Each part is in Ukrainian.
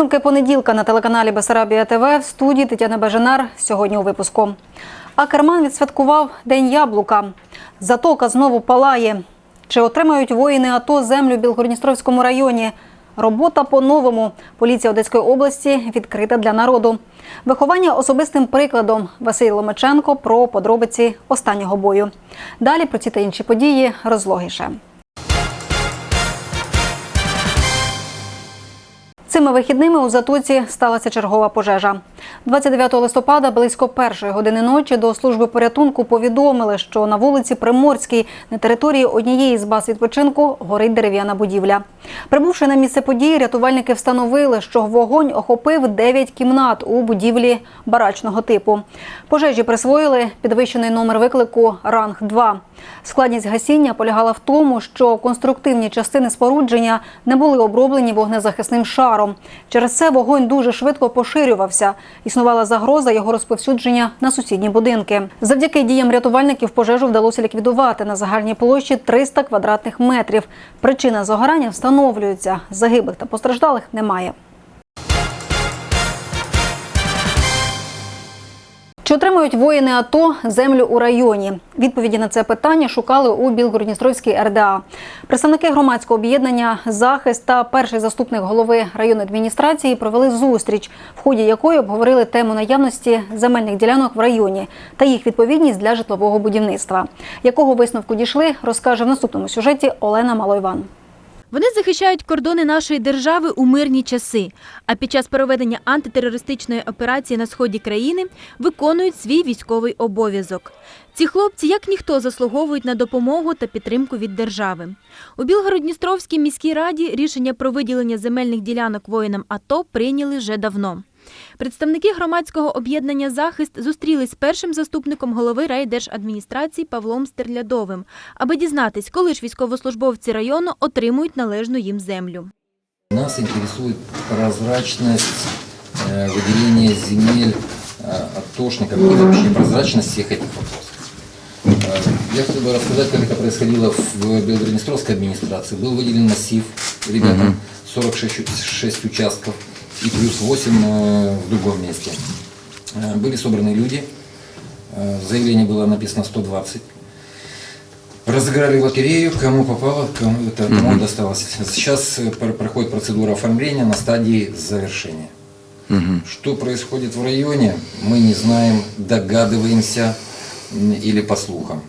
Підсумки понеділка на телеканалі Бесарабія ТВ в студії Тетяна Бажанар. Сьогодні у випуску. А Керман відсвяткував День яблука. Затока знову палає. Чи отримають воїни АТО землю в Білгородністровському районі? Робота по-новому. Поліція Одеської області відкрита для народу. Виховання особистим прикладом. Василь Ломаченко про подробиці останнього бою. Далі про ці та інші події розлогіше. Цими вихідними у Затоці сталася чергова пожежа. 29 листопада близько першої години ночі до служби порятунку повідомили, що на вулиці Приморській на території однієї з баз відпочинку горить дерев'яна будівля. Прибувши на місце події, рятувальники встановили, що вогонь охопив 9 кімнат у будівлі барачного типу. Пожежі присвоїли підвищений номер виклику ранг 2 Складність гасіння полягала в тому, що конструктивні частини спорудження не були оброблені вогнезахисним шаром. Через це вогонь дуже швидко поширювався. Існувала загроза його розповсюдження на сусідні будинки. Завдяки діям рятувальників пожежу вдалося ліквідувати на загальній площі 300 квадратних метрів. Причина загорання встановлюється. Загиблих та постраждалих немає. Чи отримують воїни АТО землю у районі? Відповіді на це питання шукали у Білгородністровській РДА. Представники громадського об'єднання Захист та перший заступник голови районної адміністрації провели зустріч, в ході якої обговорили тему наявності земельних ділянок в районі та їх відповідність для житлового будівництва. Якого висновку дійшли, розкаже в наступному сюжеті Олена Малойван. Вони захищають кордони нашої держави у мирні часи, а під час проведення антитерористичної операції на сході країни виконують свій військовий обов'язок. Ці хлопці, як ніхто, заслуговують на допомогу та підтримку від держави. У Білгород-Дністровській міській раді рішення про виділення земельних ділянок воїнам АТО прийняли вже давно. Представники громадського об'єднання Захист зустрілись з першим заступником голови райдержадміністрації Павлом Стерлядовим, аби дізнатись, коли ж військовослужбовці району отримують належну їм землю. Нас интересует прозрачность э, выделения земель э, атошникам и вообще прозрачность всех этих вопросов. Э, Я хотел бы рассказать, как это происходило в Белгороднестровской администрации. Был выделен массив ребятам, 46 шесть участков И плюс 8 э, в другом месте. Э, Были собраны люди, э, в заявлении было написано 120. Разыграли лотерею, кому попало, кому, это, кому досталось. Сейчас пр- проходит процедура оформления на стадии завершения. Что происходит в районе, мы не знаем, догадываемся или по слухам.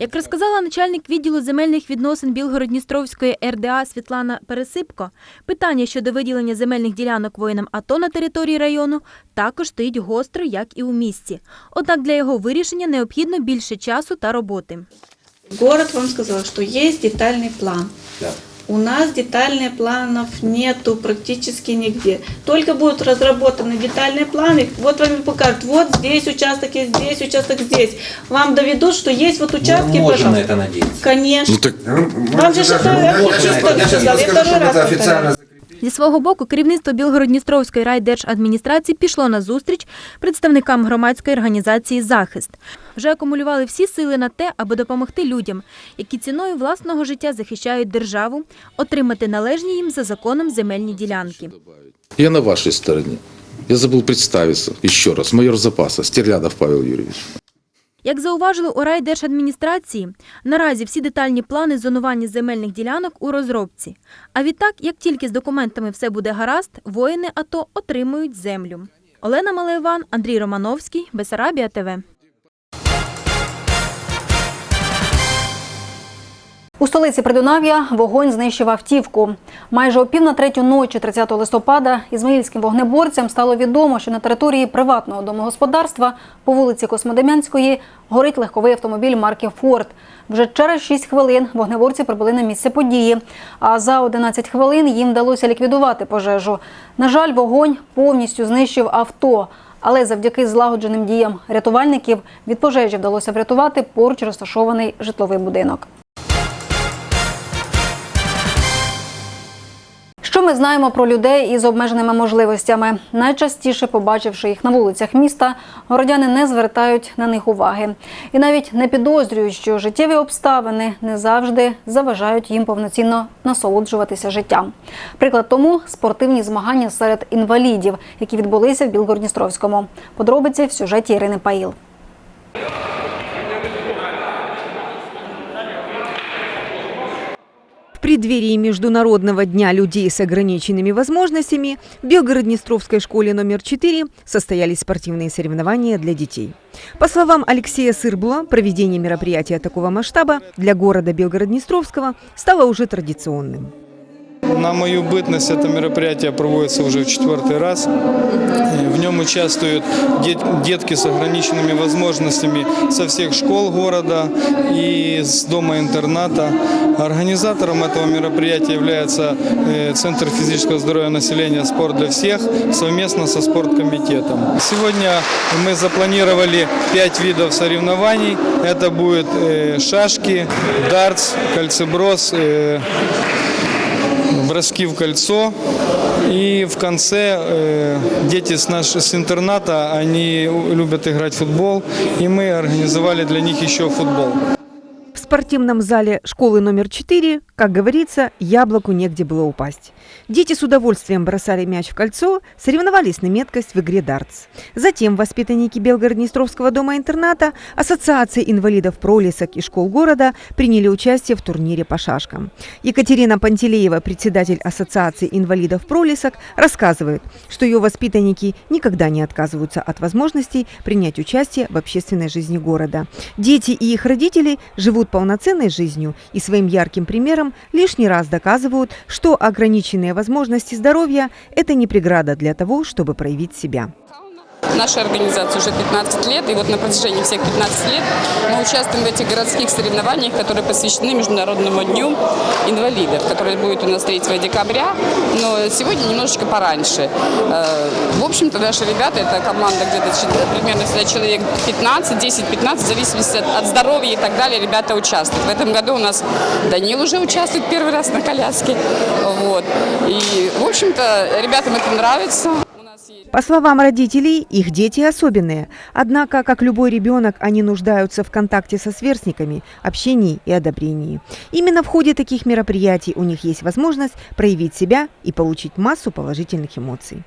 Як розказала начальник відділу земельних відносин Білгород-Дністровської РДА Світлана Пересипко, питання щодо виділення земельних ділянок воїнам АТО на території району також стоїть гостро, як і у місті. Однак для його вирішення необхідно більше часу та роботи. Город вам сказав, що є детальний план. У нас детальных планов нету практически нигде. Только будут разработаны детальные планы, вот вам и покажут, вот здесь участок есть, здесь участок здесь. Вам доведут, что есть вот участки, Мы можем на это надеяться. Конечно. Ну так Вам же что-то, я сейчас второй скажу, раз чтобы это официально Зі свого боку, керівництво Білгород-Дністровської райдержадміністрації пішло на зустріч представникам громадської організації Захист. Вже акумулювали всі сили на те, аби допомогти людям, які ціною власного життя захищають державу, отримати належні їм за законом земельні ділянки. Я на вашей стороне. Я забыл представиться еще раз. Майор запаса Стерлядов Павел Юрьевич. Як зауважили у райдержадміністрації, наразі всі детальні плани зонування земельних ділянок у розробці. А відтак, як тільки з документами все буде гаразд, воїни АТО отримують землю. Олена Малеван, Андрій Романовський, Бесарабія ТВ. У столиці Придунав'я вогонь знищив автівку. Майже о пів на третю ночі 30 листопада ізмаїльським вогнеборцям стало відомо, що на території приватного домогосподарства по вулиці Космодем'янської горить легковий автомобіль марки Форд. Вже через 6 хвилин вогнеборці прибули на місце події. А за 11 хвилин їм вдалося ліквідувати пожежу. На жаль, вогонь повністю знищив авто. Але завдяки злагодженим діям рятувальників від пожежі вдалося врятувати поруч розташований житловий будинок. Ми знаємо про людей із обмеженими можливостями? Найчастіше, побачивши їх на вулицях міста, городяни не звертають на них уваги і навіть не підозрюють, що життєві обставини не завжди заважають їм повноцінно насолоджуватися життям. Приклад тому спортивні змагання серед інвалідів, які відбулися в Білгородністровському. Подробиці в сюжеті Ірини Паїл. В преддверии Международного дня людей с ограниченными возможностями в Белгород-Днестровской школе номер 4 состоялись спортивные соревнования для детей. По словам Алексея Сырбула, проведение мероприятия такого масштаба для города Белгород-Днестровского стало уже традиционным. На мою бытность это мероприятие проводится уже в четвертый раз. В нем участвуют дет- детки с ограниченными возможностями со всех школ города и с дома-интерната. Организатором этого мероприятия является э, Центр физического здоровья населения «Спорт для всех» совместно со спорткомитетом. Сегодня мы запланировали пять видов соревнований. Это будет э, шашки, дартс, кольцеброс, э, броски в кольцо. И в конце э, дети с, наш, с интерната, они любят играть в футбол, и мы организовали для них еще футбол. Спортивном зале школы номер 4, как говорится, яблоку негде было упасть. Дети с удовольствием бросали мяч в кольцо, соревновались на меткость в игре дартс. Затем воспитанники Белгород-Днестровского дома-интерната, Ассоциации инвалидов пролесок и школ города приняли участие в турнире по шашкам. Екатерина Пантелеева, председатель Ассоциации инвалидов пролесок, рассказывает, что ее воспитанники никогда не отказываются от возможностей принять участие в общественной жизни города. Дети и их родители живут полноценной жизнью и своим ярким примером лишний раз доказывают, что ограниченные возможности здоровья – это не преграда для того, чтобы проявить себя. Нашей организации уже 15 лет, и вот на протяжении всех 15 лет мы участвуем в этих городских соревнованиях, которые посвящены Международному дню инвалидов, который будет у нас 3 декабря, но сегодня немножечко пораньше. Э, В общем-то, наши ребята, это команда где-то чет- примерно сюда человек 15, 10-15, в зависимости от, от здоровья и так далее, ребята участвуют. В этом году у нас Данил уже участвует первый раз на коляске. Вот. И, в общем-то, ребятам это нравится. По словам родителей, их дети особенные. Однако, как любой ребенок, они нуждаются в контакте со сверстниками, общении и одобрении. Именно в ходе таких мероприятий у них есть возможность проявить себя и получить массу положительных эмоций.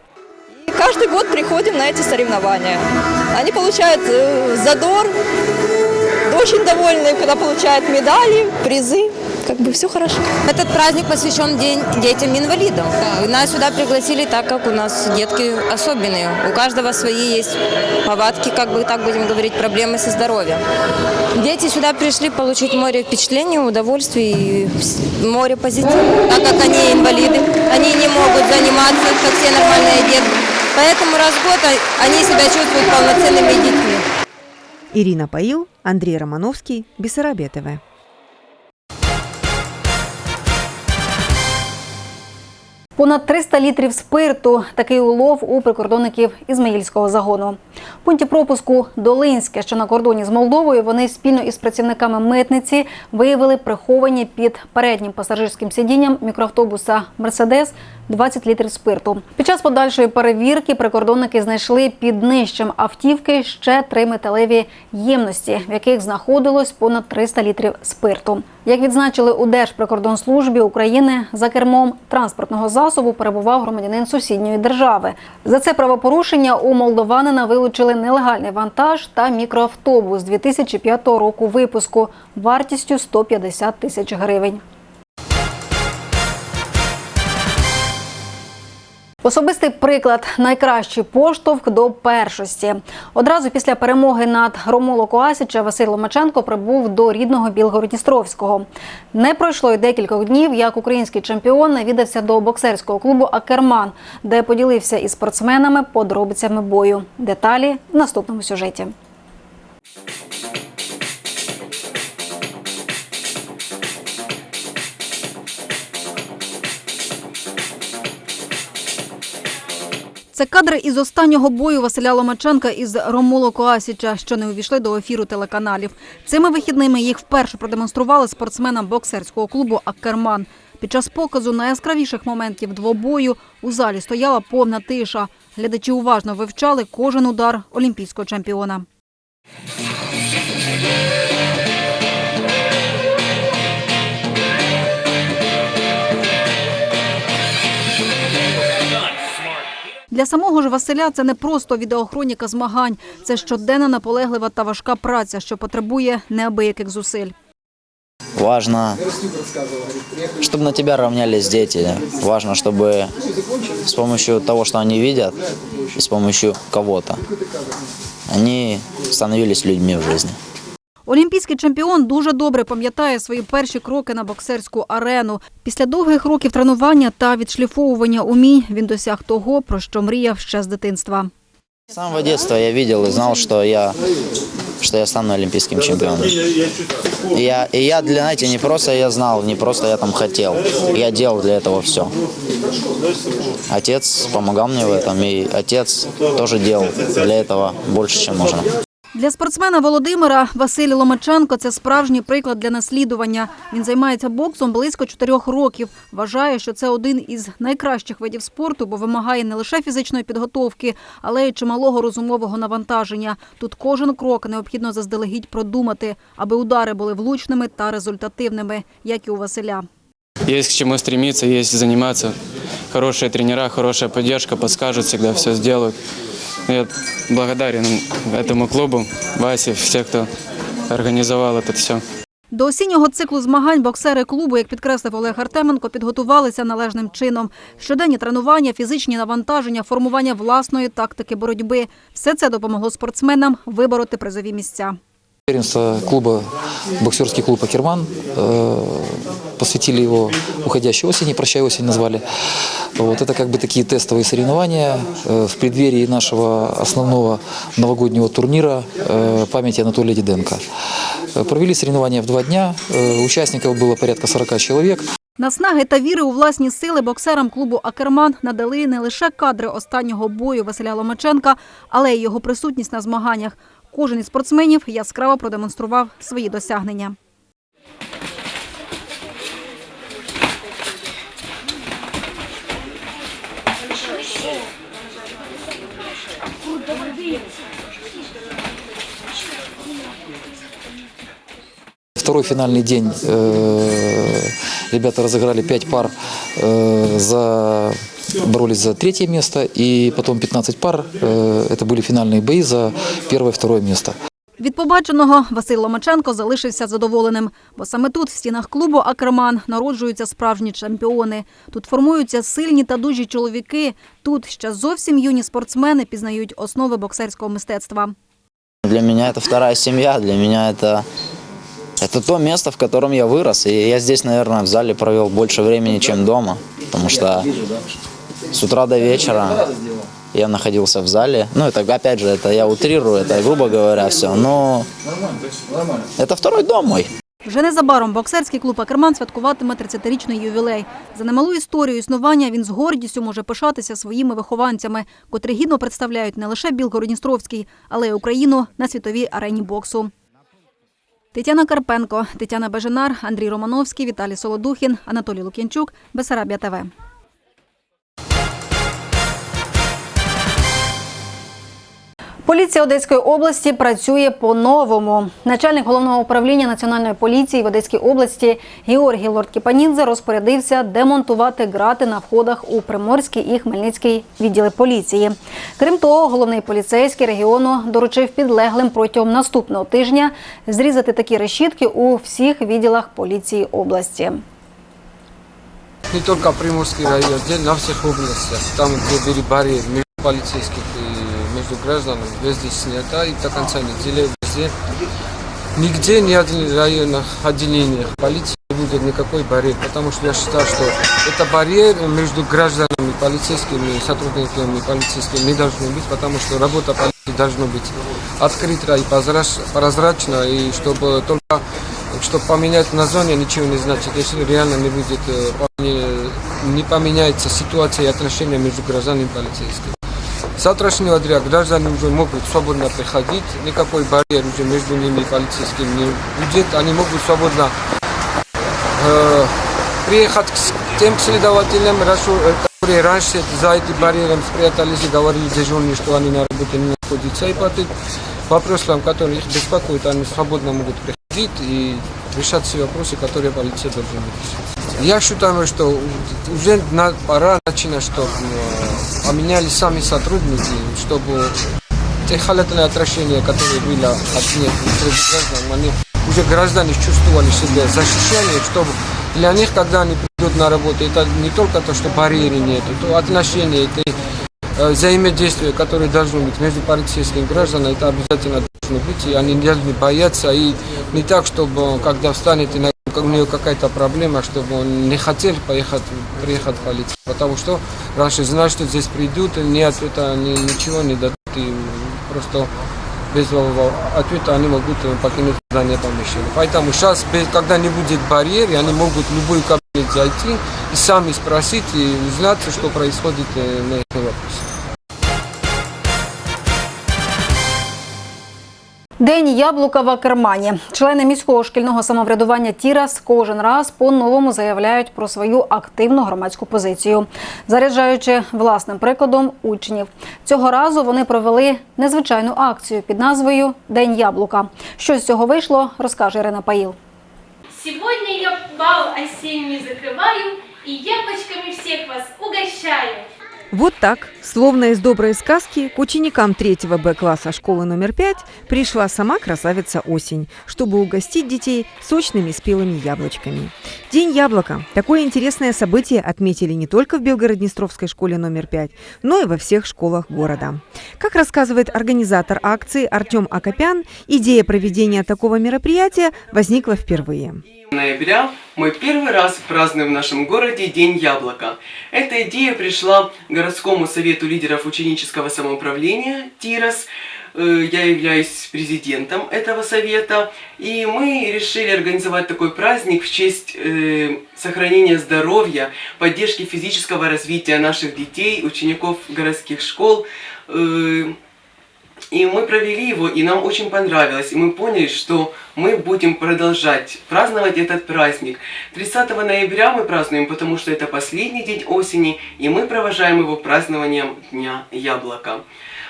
И каждый год приходим на эти соревнования. Они получают э, задор, очень довольны, когда получают медали, призы. Бы все хорошо. Этот праздник посвящен день детям инвалидам. Нас сюда пригласили, так как у нас детки особенные. У каждого свои есть повадки, как бы так будем говорить, проблемы со здоровьем. Дети сюда пришли получить море впечатлений, удовольствий и море позитива. Так как они инвалиды, они не могут заниматься, как все нормальные детки. Поэтому раз в год они себя чувствуют полноценными детьми. Ирина Паил, Андрей Романовский, Бессарабия ТВ. Понад 300 літрів спирту – такий улов у прикордонників Ізмаїльського загону. В пункті пропуску Долинське, що на кордоні з Молдовою, вони спільно із працівниками митниці виявили приховані під переднім пасажирським сидінням мікроавтобуса «Мерседес» 20 літрів спирту. Під час подальшої перевірки прикордонники знайшли під днищем автівки ще три металеві ємності, в яких знаходилось понад 300 літрів спирту. Як відзначили у Держприкордонслужбі України, за кермом транспортного засобу перебував громадянин сусідньої держави. За це правопорушення у молдованина вилучили нелегальний вантаж та мікроавтобус 2005 року випуску вартістю 150 тисяч гривень. Особистий приклад найкращий поштовх до першості. Одразу після перемоги над Ромоло Коасіча Василь Ломаченко прибув до рідного Білгородністровського. Не пройшло й декількох днів, як український чемпіон навідався до боксерського клубу Акерман, де поділився із спортсменами подробицями бою. Деталі в наступному сюжеті. Це кадри із останнього бою Василя Ломаченка із Ромуло Коасіча, що не увійшли до ефіру телеканалів. Цими вихідними їх вперше продемонстрували спортсменам боксерського клубу Аккерман. Під час показу найяскравіших моментів двобою у залі стояла повна тиша. Глядачі уважно вивчали кожен удар олімпійського чемпіона. Для самого ж Василя це не просто відеохроніка змагань, це щоденна наполеглива та важка праця, що потребує неабияких зусиль. Важно, чтобы на тебя равнялись дети. Важно, чтобы с помощью того, что они видят, и с помощью кого-то, они становились людьми в жизни. Олімпійський чемпіон дуже добре пам'ятає свої перші кроки на боксерську арену. Після довгих років тренування та відшліфовування умінь він досяг того, про що мріяв ще з дитинства. С самого детства я видел и знал, что я, что я стану олимпийским чемпионом. И я, и я для, знаете, не просто я знал, не просто я там хотел. Я делал для этого все. Отец помогал мне в этом, и отец тоже делал для этого больше, чем нужно. Для спортсмена Володимира Василь Ломаченко це справжній приклад для наслідування. Він займається боксом близько чотирьох років. Вважає, що це один із найкращих видів спорту, бо вимагає не лише фізичної підготовки, але й чималого розумового навантаження. Тут кожен крок необхідно заздалегідь продумати, аби удари були влучними та результативними, як і у Василя. Есть к чему стремиться, есть заниматься. Хорошие тренера, хорошая поддержка, подскажут всегда, все сделают. Я благодарен этому клубу, Васе, всех, кто организовал это все. До осіннього циклу змагань боксери клубу, як підкреслив Олег Артеменко, підготувалися належним чином. Щоденні тренування, фізичні навантаження, формування власної тактики боротьби – все це допомогло спортсменам вибороти призові місця. Первенство клуба, боксерский клуб «Акерман» э, Посвятили его уходящей осени, «Прощай осень» назвали. Вот это как бы такие тестовые соревнования э, в преддверии нашего основного новогоднего турнира э, памяти Анатолия Диденко. Э, Провели соревнования в два дня, э, участников было порядка 40 человек. Наснаги та віри у власні сили боксерам клубу «Акерман» надали не лише кадри останнього бою Василя Ломаченка, але й його присутність на змаганнях. Кожен із спортсменів яскраво продемонстрував свої досягнення. Второй финальный день э, ребята разыграли 5 пар, э, за, боролись за третье место, и потом 15 пар, э, это были финальные бои за первое и второе место. Від побаченого Василь Ломаченко залишився задоволеним, бо саме тут, в стінах клубу «Акерман», народжуються справжні чемпіони. Тут формуються сильні та дужі чоловіки. Тут ще зовсім юні спортсмени пізнають основи боксерського мистецтва. Для меня это вторая семья, для меня это, это то место, в котором я вырос. И я здесь, наверное, в зале провел больше времени, чем дома, потому что с утра до вечера я находился в зале. Ну, это, опять же, это я утрирую, это, грубо говоря, все. Но это второй дом мой. Вже незабаром боксерський клуб «Акерман» святкуватиме 30-річний ювілей. За немалу історію існування він з гордістю може пишатися своїми вихованцями, котрі гідно представляють не лише Білгород-Дністровський, але й Україну на світовій арені боксу. Тетяна Карпенко, Тетяна Беженар, Андрій Романовський, Віталій Солодухін, Анатолій Лук'янчук, Бесарабія ТВ. Поліція Одеської області працює по-новому. Начальник головного управління національної поліції в Одеській області Георгій Лорд-Кіпанідзе розпорядився демонтувати грати на входах у Приморський і Хмельницький відділи поліції. Крім того, головний поліцейський регіону доручив підлеглим протягом наступного тижня зрізати такі решітки у всіх відділах поліції області. Не только Приморский район, на всех областях, там, барьеры между полицейских и между гражданами, везде снято, и до конца недели везде. Нигде, ни один район отделения полиции не будет никакой барьер, потому что я считаю, что это барьер между гражданами, полицейскими, сотрудниками полицейскими не должно быть, потому что работа полиции должна быть открыта и прозрач- прозрачна, и чтобы только чтобы поменять название ничего не значит, если реально не будет, э, не поменяется ситуация и отношения между гражданами и полицейскими. С завтрашнего дня граждане уже могут свободно приходить, никакой барьер уже между ними и полицейскими не будет, они могут свободно э, приехать к тем следователям, рашу- э, которые раньше за этим барьером спрятались и говорили дежурные, что они на работе не находятся. И по тем вопросам, которые их беспокоят, они свободно могут приходить и решать все вопросы, которые полиция должна решить. Я считаю, что уже на- пора начинать, чтобы э, поменялись сами сотрудники, чтобы те халатные отражения, которые были от них среди граждан, они уже граждане чувствовали себя защищенные, чтобы для них, когда они придут на работу, это не только то, что барьеры нет, это отношения, это э, взаимодействие, которое должно быть между полицейскими и гражданами, это обязательно должно быть, и они не должны бояться, и не так, чтобы когда встанет и на у него какая-то проблема, чтобы он не хотел поехать, приехать в полицию, потому что раньше знали, что здесь придут, и ни ответа, ни, ничего не дадут, и просто без ответа они могут покинуть здание помещения. Поэтому сейчас, без- когда не будет барьера, они могут в любой кабинет зайти и сами спросить и узнать, что происходит э, на их вопрос. День яблука в Акермані. Члени міського шкільного самоврядування Тірас кожен раз по-новому заявляють про свою активну громадську позицію, заряджаючи власним прикладом учнів. Цього разу вони провели незвичайну акцію під назвою День яблука. Що з цього вийшло, розкаже Ірина Паїл. Сегодня я бал осенний закрываю и яблочками всех вас угощаю. Вот так, словно из доброй сказки, к ученикам 3 Б-класса школы номер 5 пришла сама красавица осень, чтобы угостить детей сочными спелыми яблочками. День яблока. Такое интересное событие отметили не только в Белгород-Днестровской школе номер 5, но и во всех школах города. Как рассказывает организатор акции Артем Акопян, идея проведения такого мероприятия возникла впервые. Ноября мы первый раз празднуем в нашем городе День яблока. Эта идея пришла городскому совету лидеров ученического самоуправления ТИРОС. Э, Я являюсь президентом этого совета, и мы решили организовать такой праздник в честь э, сохранения здоровья, поддержки физического развития наших детей, учеников городских школ. Э, и мы провели его, и нам очень понравилось. И мы поняли, что мы будем продолжать праздновать этот праздник. 30 ноября мы празднуем, потому что это последний день осени, и мы провожаем его празднованием Дня Яблока.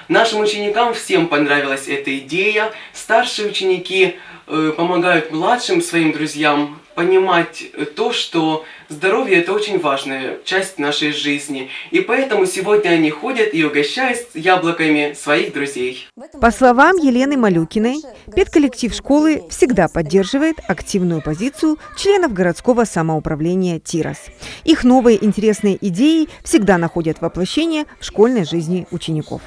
Нашим ученикам всем понравилась эта идея. Старшие ученики э, помогают младшим своим друзьям понимать э, то, что здоровье это очень важная часть нашей жизни. И поэтому сегодня они ходят и угощают яблоками своих друзей. По словам Елены Малюкиной, педколлектив школы всегда поддерживает активную позицию членов городского самоуправления ТИРОС. Их новые интересные идеи всегда находят воплощение в школьной жизни учеников.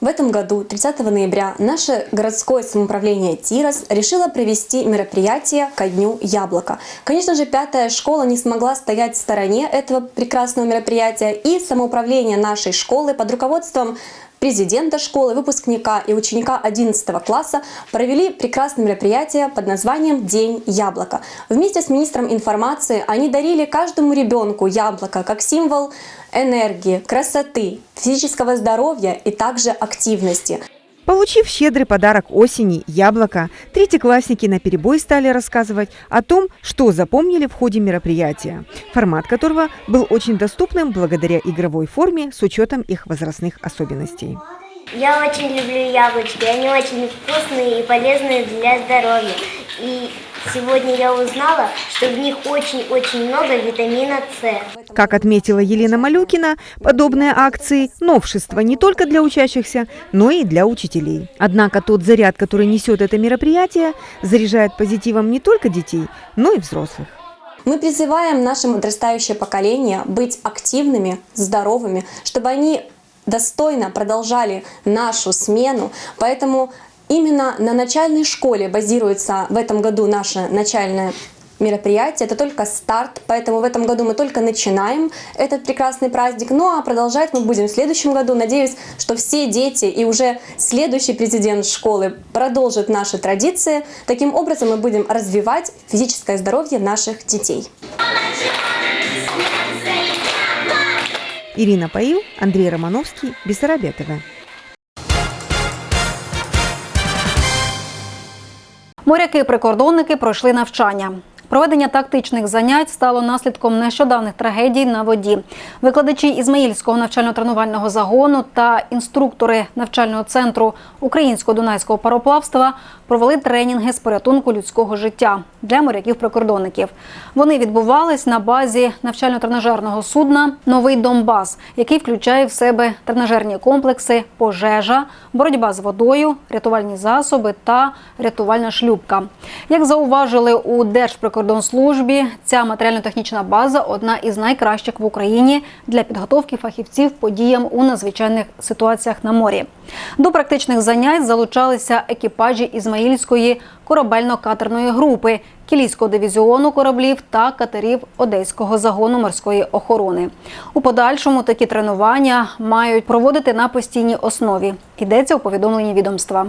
В этом году, 30 ноября, наше городское самоуправление ТИРОС решило провести мероприятие ко Дню Яблока. Конечно же, пятая школа не смогла стоять в стороне этого прекрасного мероприятия, и самоуправление нашей школы под руководством президента школы, выпускника и ученика 11 класса провели прекрасное мероприятие под названием «День яблока». Вместе с министром информации они дарили каждому ребенку яблоко как символ энергии, красоты, физического здоровья и также активности. Получив щедрый подарок осени – яблоко, третьеклассники на перебой стали рассказывать о том, что запомнили в ходе мероприятия, формат которого был очень доступным благодаря игровой форме с учетом их возрастных особенностей. Я очень люблю яблочки, они очень вкусные и полезные для здоровья. И сегодня я узнала, что в них очень-очень много витамина С. Как отметила Елена Малюкина, подобные акции – новшество не только для учащихся, но и для учителей. Однако тот заряд, который несет это мероприятие, заряжает позитивом не только детей, но и взрослых. Мы призываем наше подрастающее поколение быть активными, здоровыми, чтобы они достойно продолжали нашу смену. Поэтому именно на начальной школе базируется в этом году наше начальное мероприятие. Это только старт, поэтому в этом году мы только начинаем этот прекрасный праздник. Ну а продолжать мы будем в следующем году. Надеюсь, что все дети и уже следующий президент школы продолжат наши традиции. Таким образом мы будем развивать физическое здоровье наших детей. Ирина Паил, Андрей Романовский, Бессарабия Моряки-прикордонники пройшли навчання. Проведення тактичних занять стало наслідком нещодавних трагедій на воді. Викладачі Ізмаїльського навчально-тренувального загону та інструктори навчального центру українського дунайського пароплавства провели тренінги з порятунку людського життя для моряків-прикордонників. Вони відбувались на базі навчально-тренажерного судна Новий Донбас, який включає в себе тренажерні комплекси, пожежа, боротьба з водою, рятувальні засоби та рятувальна шлюпка. Як зауважили у Держприкордонслужбі, ця матеріально-технічна база одна із найкращих в Україні для підготовки фахівців подіям у надзвичайних ситуаціях на морі. До практичних занять залучалися екіпажі Ізмаїльської корабельно-катерної групи, Кілійського дивізіону кораблів та катерів Одеського загону морської охорони. У подальшому такі тренування мають проводити на постійній основі. Йдеться у повідомленні відомства.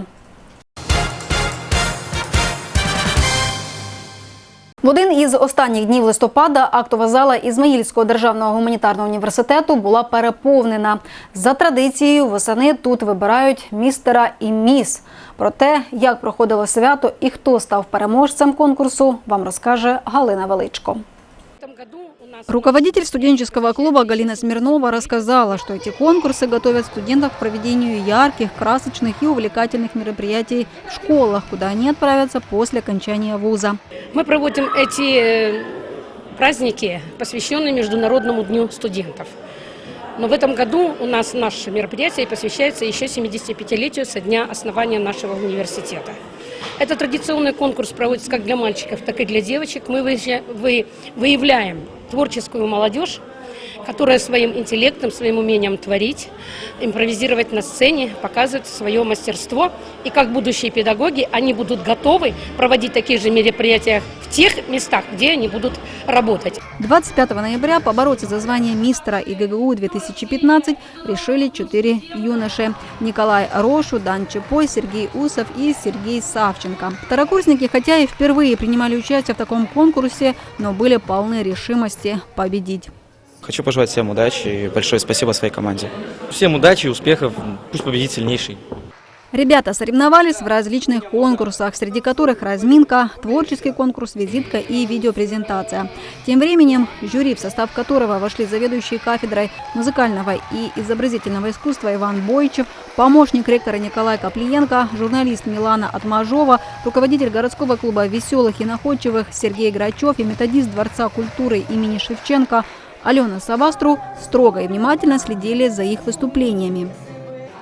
В один із останніх днів листопада актова зала Ізмаїльського державного гуманітарного університету була переповнена. За традицією, восени тут вибирають містера і міс. Про те, як проходило свято і хто став переможцем конкурсу, вам розкаже Галина Величко. Руководитель студенческого клуба Галина Смирнова рассказала, что эти конкурсы готовят студентов к проведению ярких, красочных и увлекательных мероприятий в школах, куда они отправятся после окончания вуза. Мы проводим эти э, праздники, посвященные Международному дню студентов. Но в этом году у нас наше мероприятие посвящается еще 75-летию со дня основания нашего университета. Этот традиционный конкурс проводится как для мальчиков, так и для девочек. Мы выезжа- вы- выявляем творческую молодежь, которая своим интеллектом, своим умением творить, импровизировать на сцене, показывать свое мастерство. И как будущие педагоги, они будут готовы проводить такие же мероприятия в тех местах, где они будут работать. 25 ноября побороться за звание мистера ИГГУ 2015 решили четыре юноши. Николай Рошу, Дан Чепой, Сергей Усов и Сергей Савченко. Второкурсники, хотя и впервые принимали участие в таком конкурсе, но были полны решимости победить. Хочу пожелать всем удачи и большое спасибо своей команде. Всем удачи и успехов, пусть победит сильнейший. Ребята соревновались в различных конкурсах, среди которых разминка, творческий конкурс, визитка и видеопрезентация. Тем временем жюри, в состав которого вошли заведующий кафедрой музыкального и изобразительного искусства Иван Бойчев, помощник ректора Николай Коплиенко, журналист Милана Атмажова, руководитель городского клуба веселых и находчивых Сергей Грачев и методист Дворца культуры имени Шевченко Алена Савастру строго и внимательно следили за их выступлениями.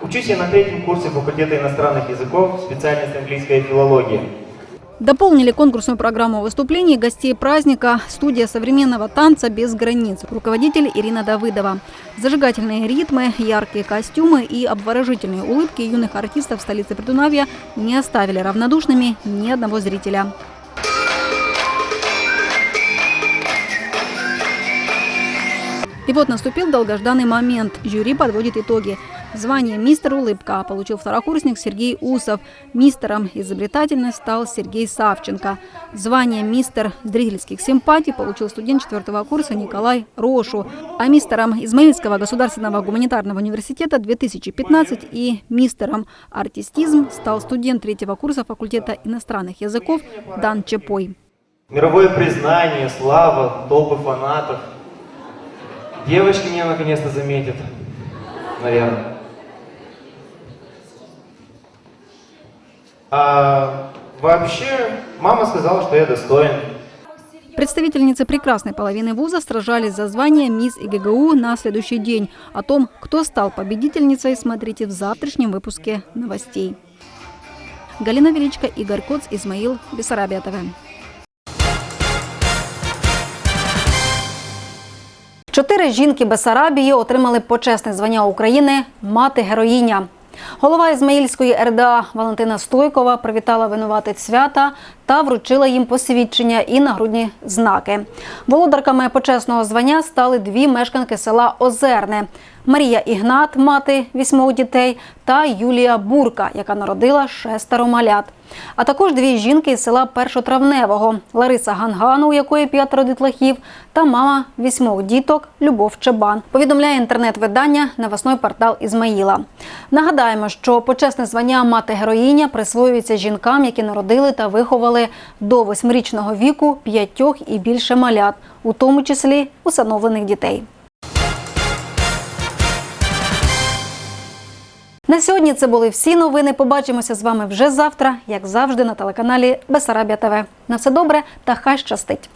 Учусь я на третьем курсе факультета иностранных языков, специальность английская филология. Дополнили конкурсную программу выступлений гостей праздника студия современного танца без границ, руководитель Ирина Давыдова. Зажигательные ритмы, яркие костюмы и обворожительные улыбки юных артистов столицы Придунавья не оставили равнодушными ни одного зрителя. И вот наступил долгожданный момент. Жюри подводит итоги. Звание «Мистер Улыбка» получил второкурсник Сергей Усов. Мистером изобретательность стал Сергей Савченко. Звание «Мистер зрительских симпатий» получил студент четвертого курса Николай Рошу. А мистером Измаильского государственного гуманитарного университета 2015 и мистером артистизм стал студент третьего курса факультета иностранных языков Дан Чепой. Мировое признание, слава, толпы фанатов. Девочки меня наконец-то заметят, наверное. А вообще, мама сказала, что я достоин. Представительницы прекрасной половины вуза сражались за звание мисс ИГГУ на следующий день. О том, кто стал победительницей, смотрите в завтрашнем выпуске новостей. Галина Величко, Игорь Коц, Измаил, Бессарабия ТВ. Чотири жінки Бесарабії отримали почесне звання України Мати героїня. Голова Ізмаїльської РДА Валентина Стойкова привітала винуватиць свята та вручила їм посвідчення і нагрудні знаки. Володарками почесного звання стали дві мешканки села Озерне Марія Ігнат, мати вісьмох дітей, та Юлія Бурка, яка народила шестеро малят. А також дві жінки із села Першотравневого Лариса Гангана, у якої п'ятеро дітлахів, та мама вісьмох діток Любов Чебан. Повідомляє інтернет-видання новосний портал Ізмаїла. Нагадаємо, що почесне звання мати героїня присвоюється жінкам, які народили та виховали до восьмирічного віку п'ятьох і більше малят, у тому числі усиновлених дітей. На сьогодні це були всі новини. Побачимося з вами вже завтра, як завжди, на телеканалі Бесарабія ТВ. На все добре та хай щастить!